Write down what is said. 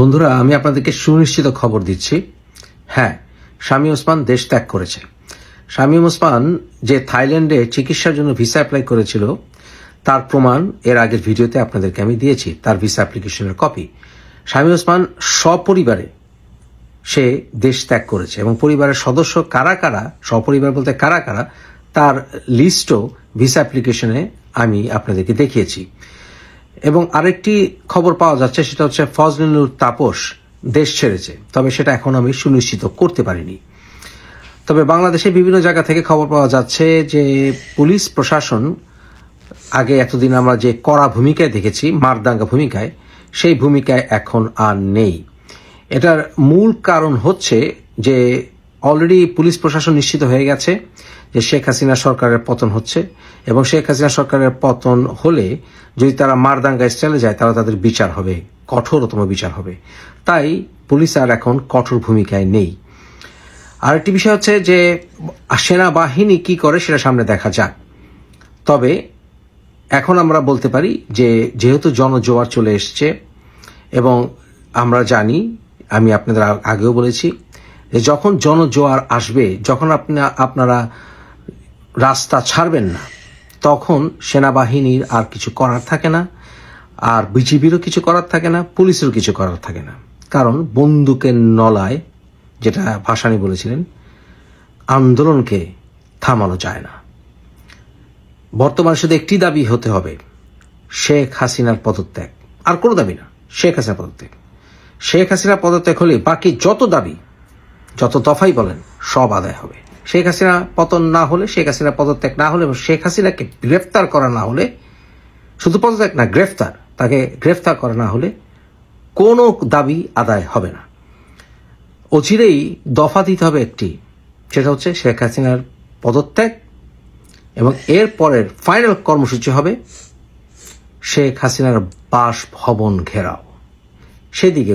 বন্ধুরা, আমি আপনাদেরকে সুনিশ্চিত খবর দিচ্ছি। হ্যাঁ শামী ওসমান দেশ ত্যাগ করেছে। শামীম ওসমান যে থাইল্যান্ডে চিকিৎসার জন্য ভিসা অ্যাপ্লাই করেছিল, তার প্রমাণ এর আগের ভিডিওতে আপনাদেরকে আমি দিয়েছি, তার ভিসা অ্যাপ্লিকেশনের কপি। শামীম ওসমান সপরিবারে সে দেশ ত্যাগ করেছে এবং পরিবারের সদস্য কারা কারা, সপরিবার বলতে কারা কারা, তার লিস্টও ভিসা অ্যাপ্লিকেশনে আমি আপনাদেরকে দেখিয়েছি। এবং আরেকটি খবর পাওয়া যাচ্ছে, সেটা হচ্ছে ফজলিনুর তাপস দেশ ছেড়েছে। তবে সেটা এখন আমি সুনিশ্চিত করতে পারিনি। তবে বাংলাদেশে বিভিন্ন জায়গা থেকে খবর পাওয়া যাচ্ছে যে পুলিশ প্রশাসন, আগে এতদিন আমরা যে কড়া ভূমিকায় দেখেছি, মারদাঙ্গা ভূমিকায়, সেই ভূমিকায় এখন আর নেই। এটার মূল কারণ হচ্ছে যে অলরেডি পুলিশ প্রশাসন নিশ্চিত হয়ে গেছে। যে শেখ হাসিনা সরকারের পতন হচ্ছে এবং শেখ হাসিনা সরকারের পতন হলে যদি তারা মারদাঙ্গা স্টাইলে যায়, তাহলে তাদের বিচার হবে, কঠোরতম বিচার হবে। তাই পুলিশ আর এখন কঠোর ভূমিকায় নেই। আরেকটি বিষয় হচ্ছে যে, সেনাবাহিনী কি করে সেটা সামনে দেখা যাক। তবে এখন আমরা বলতে পারি যে, যেহেতু জনজোয়ার চলে এসছে এবং আমরা জানি, আমি আপনাদের আগেও বলেছি, যে যখন জনজোয়ার আসবে, যখন আপনি, আপনারা রাস্তা ছাড়বেন না। তখন সেনাবাহিনীর আর কিছু করার থাকে না, আর বিজিবিরও কিছু করার থাকে না, পুলিশেরও কিছু করার থাকে না। কারণ বন্দুকের নলায়, যেটা ভাসানি বলেছিলেন, আন্দোলনকে থামানো যায় না। বর্তমান শুধু একটি দাবি হতে হবে, শেখ হাসিনার পদত্যাগ। আর কোনো দাবি না, শেখ হাসিনার পদত্যাগ। শেখ হাসিনার পদত্যাগ হলে বাকি যত দাবি, যত দফাই বলেন, সব আদায় হবে। শেখ হাসিনা পতন না হলে, শেখ হাসিনা পদত্যাগ না হলে এবং শেখ হাসিনাকে গ্রেফতার করা না হলে, শুধু পদত্যাগ না, গ্রেফতার, তাকে গ্রেফতার করা না হলে কোনো দাবি আদায় হবে না। অচিরেই দফা দিতে হবে একটি, সেটা হচ্ছে শেখ হাসিনার পদত্যাগ এবং এর পরের ফাইনাল কর্মসূচি হবে শেখ হাসিনার বাসভবন ঘেরাও। সেদিকে